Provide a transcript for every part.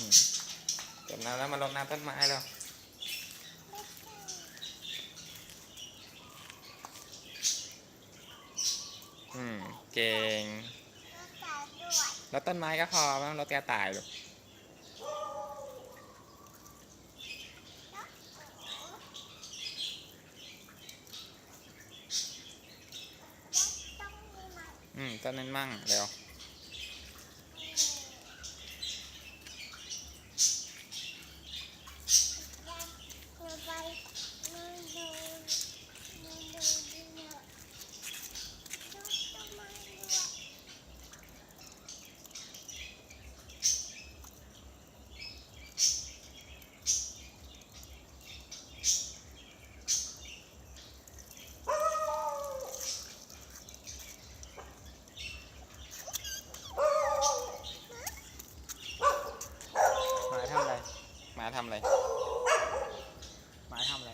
อืมเติมน้ำแล้วมารดน้ำต้นไม้แล้วอืม เก่งแล้วต้นไม้ก็พอไม่ต้องรดกระต่ายหรอกอืมต้นนั้นมั่งเร็ว หมาทำอะไร หมา ทำอะไร หมาทำอะไร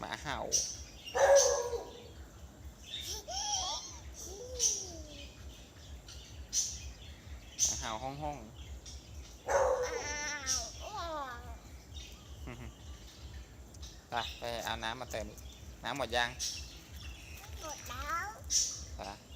หมาเห่า หมาเห่าห้องห้องไปไปเอาน้ำมาเติมอีกน้ำหมดยัง หมดแล้ว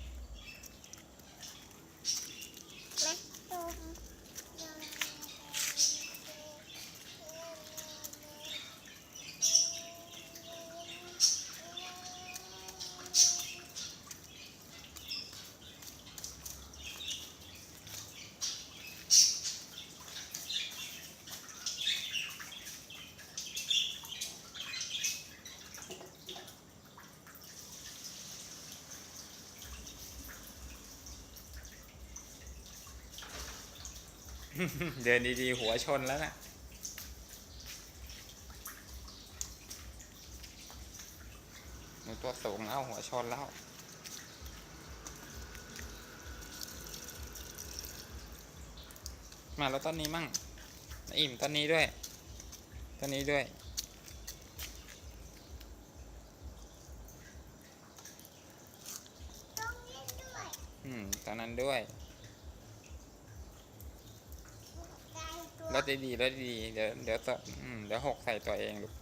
เดินดีๆ หัวชนแล้วนะหนูตัวสูงแล้วหัวชนแล้ว มาแล้วต้นนี้มั่งน้าอิ่มต้นนี้ด้วยต้นนี้ด้วยต้องเล่นด้วยอืมตอนนั้นด้วย ได้ตัวรถดีๆรถดีๆเดี๋ยวเดี๋ยวตกอืมเดี๋ยวหกใส่ตัวเองลูก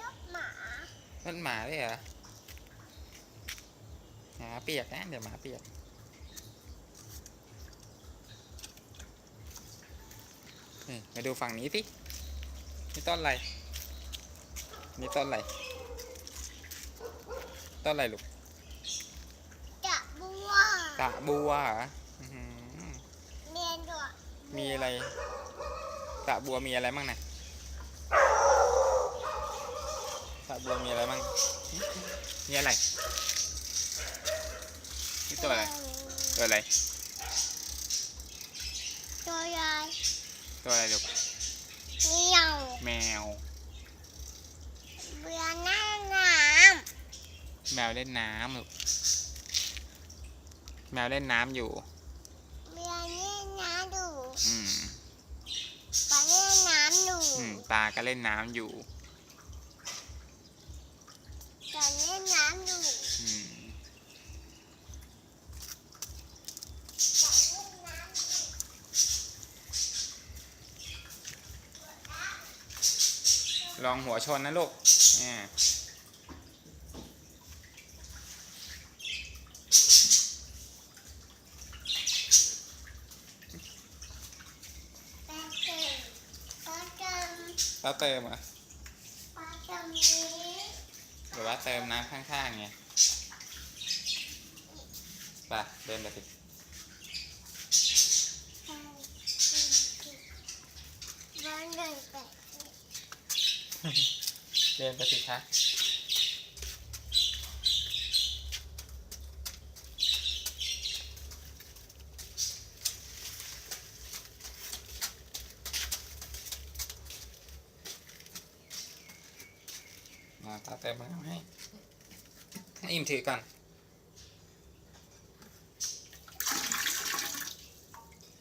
ยกหมาต้นหมาด้วยเหรอหมาเปียกนะเดี๋ยวหมาเปียกนี่มาดูฝั่งนี้สินี่ต้นอะไร นี่ต้นอะไร ต้นอะไรลูกจะบั วตะบัวเหรออื้อหือเรียนด้วยมีอะไรตะบัวมีอะไรบ้างนะตะบัวมีอะไรบ้างนี่อะไรนี่ตัวอะไรตัวอะไรตัวใหญ่ตัวอะไรลูกเหนียวแมว เบื่อหน้าน้แมวเล่นน้ำลูก แมวเล่นน้ำอยู่ำเบื่อเล่นน้ำดูอืมปลาเล่นน้ำดูอืมปลาก็เล่นน้ำอยู่ จะเล่นน้ำดูอืมจะเล่นน้ำดูลองหัวชนนะลูกอ่า ปลาเก่งปลาเก่ งแล้วเติมเหรอะปลาเก่งนี้หรือว่าเติมน้ำข้างๆไงไปเดินไปสิปลาเก่งปลาเก่งไปเดินไปสิคะ มาตาเติมน้ำให้ให้อิ่มถือก่อน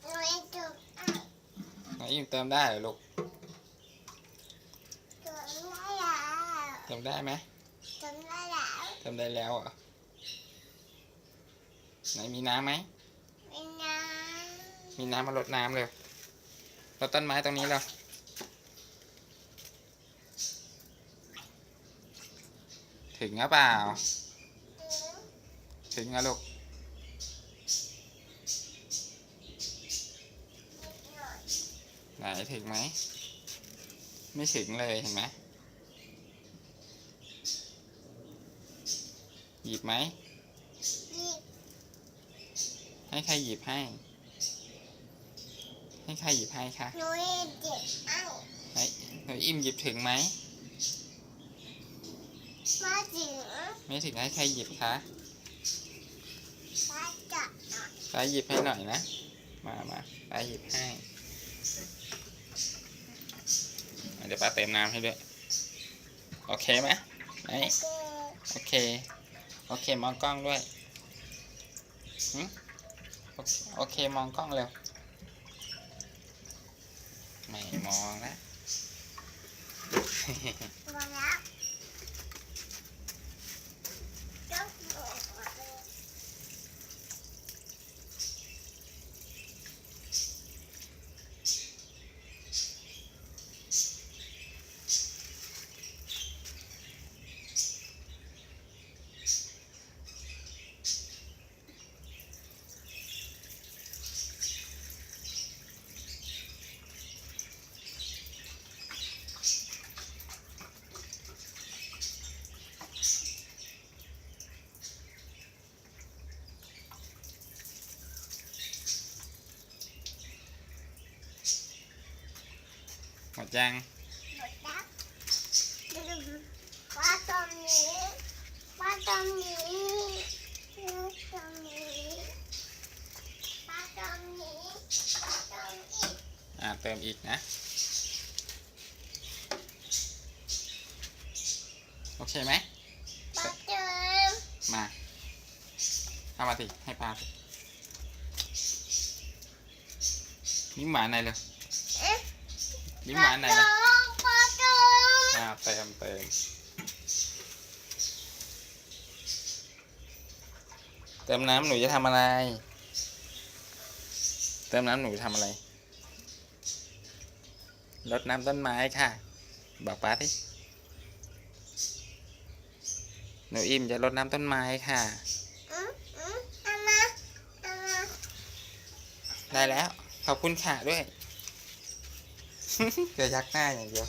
หนูเองจุกอะให้อิ่มเติมได้เหรอลูกจุกไม่ได้อะเติมได้ไหมไจำได้แล้วทำได้แล้วเหรอไหนมีน้ำไหมมีน้มีน้ำมารดน้ำเร็วรดต้นไม้ตรงนี้เร็ว ถึงหรือเปล่าำถึงถึงนะลูกนิดหน่อยไหนถึงไหม ไม่ถึงเลยเห็นไหมหยิบไหมหยิบให้ใครหยิบให้ ให้ใครหยิบให้คะหนูหยิบเจ็บเอ้าให้หนูอิ่มหยิบถึงไหม มาถึงไม่ถึงให้ใครหยิบคะมาจับหน่อยไปหยิบให้หน่อยนะ มามาไปหยิบให้อะเดี๋ยวป้าเติมน้ำให้ด้วย โอเคไหมไหนโอเค โอเคโอเคมองกล้องด้วยหึโอเคโอเค มองกล้องเร็ว ไม่มองนะมาแล้ว หมดยังหมดแล้วดูว่าตรงนี้ว่าตรงนี้ว่าตรงนี้ว่าตรงนี้ว่าตรงนี้อ่าเติมอีกนะ โอเคไหมว่าเติมมาเอามาสิให้ปลาสิยิ้มหวานหน่อยเลยเอ๊ะ ยิ้มหวานหน่อยเลยว่าเติมอ่าเติมเติมเติมน้ำหนูจะทำอะไร เติมน้ำหนูทำอะไรรดน้ำต้นไม้ค่ะ บอกป้าสิหนูอิ่มจะรดน้ำต้นไม้ค่ะอืมอืมเอามาเอามาได้แล้ว ขอบคุณค่ะด้วย เดี๋ยวยักหน้าอย่างเดียว